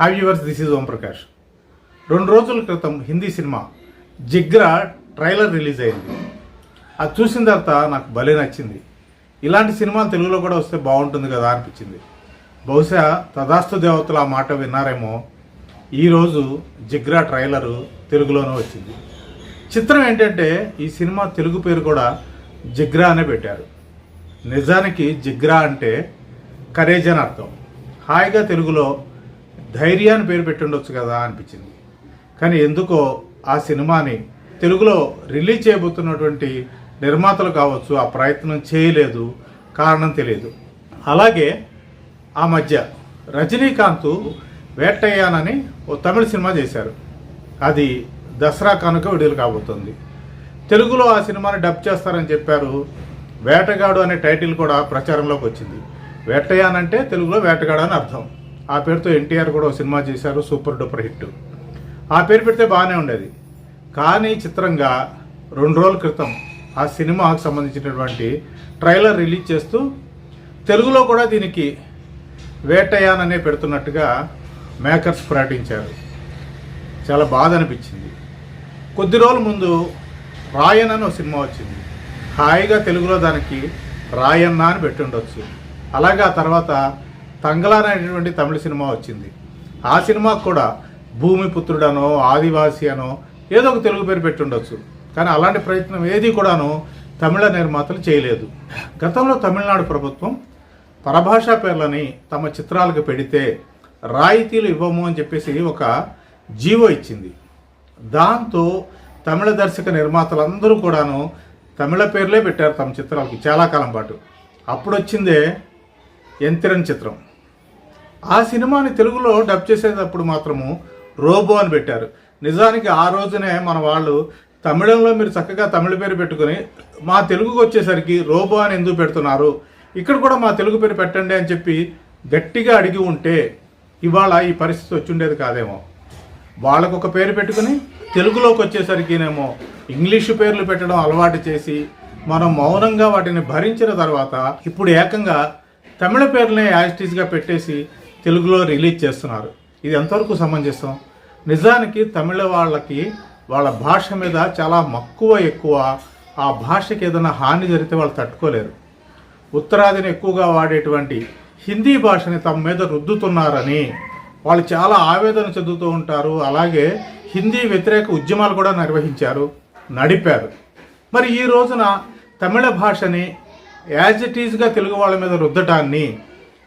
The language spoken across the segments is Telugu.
Have yours this is Om Prakash రెండు రోజుల క్రితం Hindi cinema Jigra trailer release అయింది. అది చూసిన తర్వాత నాకు భలే నచ్చింది. ఇలాంటి సినిమాలు తెలుగులో కూడా వస్తే బాగుంటుంది కదా అనిపించింది. బహుశా తదాస్తు దేవతలు ఆ మాట విన్నారేమో. ఈరోజు జిగ్రా ట్రైలరు తెలుగులోనే వచ్చింది. చిత్రం ఏంటంటే ఈ సినిమా తెలుగు పేరు కూడా జిగ్రా అనే పెట్టారు. నిజానికి జిగ్రా అంటే కరేజ్ అని అర్థం. హాయిగా తెలుగులో ధైర్యాన్ని పేరు పెట్టుండొచ్చు కదా అనిపించింది. కానీ ఎందుకో ఆ సినిమాని తెలుగులో రిలీజ్ చేయబోతున్నటువంటి నిర్మాతలు కావచ్చు ఆ ప్రయత్నం చేయలేదు కారణం తెలియదు. అలాగే ఆ మధ్య రజనీకాంత్ వేటయ్యానని ఓ తమిళ సినిమా చేశారు. అది దసరా కనుక విడుదల కాబోతుంది. తెలుగులో ఆ సినిమాని డబ్ చేస్తారని చెప్పారు వేటగాడు అనే టైటిల్ కూడా ప్రచారంలోకి వచ్చింది. వేటయ్యానంటే తెలుగులో వేటగాడు అని అర్థం. ఆ పేరుతో ఎన్టీఆర్ కూడా ఒక సినిమా చేశారు సూపర్ డూపర్ హిట్. ఆ పేరు పెడితే బాగానే ఉండేది. కానీ చిత్రంగా రెండు రోజుల క్రితం ఆ సినిమాకు సంబంధించినటువంటి ట్రైలర్ రిలీజ్ చేస్తూ తెలుగులో కూడా దీనికి వేటయాన్ అనే పెడుతున్నట్టుగా మేకర్స్ ప్రకటించారు. చాలా బాధ అనిపించింది. కొద్ది రోజుల ముందు రాయన్ అని ఒక సినిమా వచ్చింది. హాయిగా తెలుగులో దానికి రాయన్న అని పెట్టుండొచ్చు. అలాగే ఆ తర్వాత తంగలాన్ అనేటువంటి తమిళ సినిమా వచ్చింది. ఆ సినిమాకు కూడా భూమిపుత్రుడనో ఆదివాసి అనో ఏదో ఒక తెలుగు పేరు పెట్టుండొచ్చు. కానీ అలాంటి ప్రయత్నం ఏది కూడాను తమిళ నిర్మాతలు చేయలేదు. గతంలో తమిళనాడు ప్రభుత్వం పరభాషా పేర్లని తమ చిత్రాలకు పెడితే రాయితీలు ఇవ్వము అని చెప్పేసి ఒక జీవో ఇచ్చింది. దాంతో తమిళ దర్శక నిర్మాతలందరూ కూడాను తమిళ పేర్లే పెట్టారు తమ చిత్రాలకి చాలా కాలం పాటు. అప్పుడు వచ్చిందే ఎంతిరన్ చిత్రం. ఆ సినిమాని తెలుగులో డబ్ చేసేటప్పుడు మాత్రము రోబో అని పెట్టారు. నిజానికి ఆ రోజునే మన వాళ్ళు తమిళంలో మీరు చక్కగా తమిళ పేరు పెట్టుకుని మా తెలుగుకి వచ్చేసరికి రోబో అని ఎందుకు పెడుతున్నారు? ఇక్కడ కూడా మా తెలుగు పేరు పెట్టండి అని చెప్పి గట్టిగా అడిగి ఉంటే ఇవాళ ఈ పరిస్థితి వచ్చి ఉండేది కాదేమో. వాళ్ళకు ఒక పేరు పెట్టుకుని తెలుగులోకి వచ్చేసరికినేమో ఇంగ్లీషు పేర్లు పెట్టడం అలవాటు చేసి మనం మౌనంగా వాటిని భరించిన తర్వాత ఇప్పుడు ఏకంగా తమిళ పేర్లనే యాజిటీస్గా పెట్టేసి తెలుగులో రిలీజ్ చేస్తున్నారు. ఇది ఎంతవరకు సమంజసం? నిజానికి తమిళ వాళ్ళకి వాళ్ళ భాష మీద చాలా మక్కువ ఎక్కువ ఆ భాషకి ఏదైనా హాని జరిగితే వాళ్ళు తట్టుకోలేరు. ఉత్తరాదిని ఎక్కువగా వాడేటువంటి హిందీ భాషని తమ మీద రుద్దుతున్నారని వాళ్ళు చాలా ఆవేదన చెందుతూ ఉంటారు. అలాగే హిందీ వ్యతిరేక ఉద్యమాలు కూడా నిర్వహించారు నడిపారు. మరి ఈ రోజున తమిళ భాషని యాజ్ ఇట్ ఈజ్గా తెలుగు వాళ్ళ మీద రుద్దటాన్ని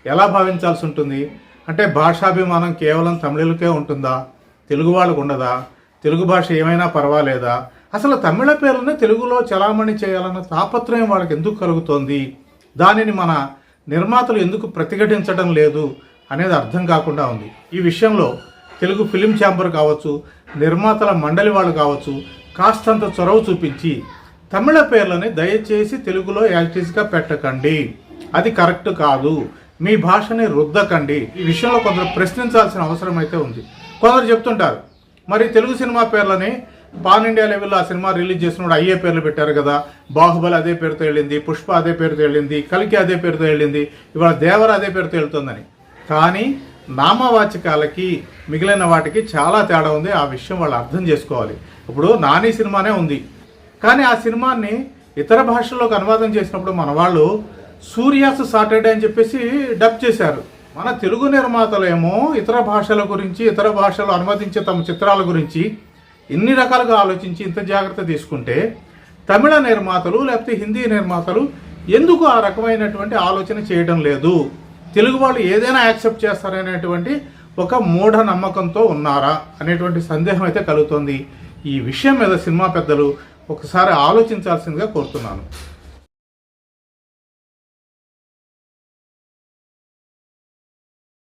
ఎలా భావించాల్సి ఉంటుంది? అంటే భాషాభిమానం కేవలం తమిళులకే ఉంటుందా? తెలుగు వాళ్ళకు ఉండదా? తెలుగు భాష ఏమైనా పర్వాలేదా? అసలు తమిళ పేర్లని తెలుగులో చలామణి చేయాలన్న తాపత్రయం వాళ్ళకి ఎందుకు కలుగుతోంది? దానిని మన నిర్మాతలు ఎందుకు ప్రతిఘటించడం లేదు అనేది అర్థం కాకుండా ఉంది. ఈ విషయంలో తెలుగు ఫిలిం ఛాంబర్ కావచ్చు నిర్మాతల మండలి వాళ్ళు కావచ్చు కాస్తంత చొరవ చూపించి తమిళ పేర్లని దయచేసి తెలుగులో యాక్టివ్స్గా పెట్టకండి. అది కరెక్ట్ కాదు. మీ భాషని రుద్దకండి. ఈ విషయంలో కొందరు ప్రశ్నించాల్సిన అవసరం అయితే ఉంది. కొందరు చెప్తుంటారు మరి తెలుగు సినిమా పేర్లని పాన్ ఇండియా లెవెల్లో ఆ సినిమా రిలీజ్ చేసినప్పుడు అయ్యే పేర్లు పెట్టారు కదా. బాహుబలి అదే పేరుతో వెళ్ళింది పుష్ప అదే పేరుతో వెళ్ళింది కలికి అదే పేరుతో వెళ్ళింది ఇవాళ దేవర అదే పేరుతో వెళ్తుందని. కానీ నామవాచకాలకి మిగిలిన వాటికి చాలా తేడా ఉంది. ఆ విషయం వాళ్ళు అర్థం చేసుకోవాలి. ఇప్పుడు నాని సినిమానే ఉంది. కానీ ఆ సినిమాని ఇతర భాషల్లోకి అనువాదం చేసినప్పుడు మన వాళ్ళు సూర్యాస్ సాటర్డే అని చెప్పేసి డబ్ చేశారు. మన తెలుగు నిర్మాతలేమో ఇతర భాషల గురించి ఇతర భాషలు అనుమతించే తమ చిత్రాల గురించి ఇన్ని రకాలుగా ఆలోచించి ఇంత జాగ్రత్త తీసుకుంటే తమిళ నిర్మాతలు లేకపోతే హిందీ నిర్మాతలు ఎందుకు ఆ రకమైనటువంటి ఆలోచన చేయడం లేదు? తెలుగు వాళ్ళు ఏదైనా యాక్సెప్ట్ చేస్తారనేటువంటి ఒక మూఢ నమ్మకంతో ఉన్నారా అనేటువంటి సందేహం అయితే కలుగుతోంది. ఈ విషయం మీద సినిమా పెద్దలు ఒకసారి ఆలోచించాల్సిందిగా కోరుతున్నాను.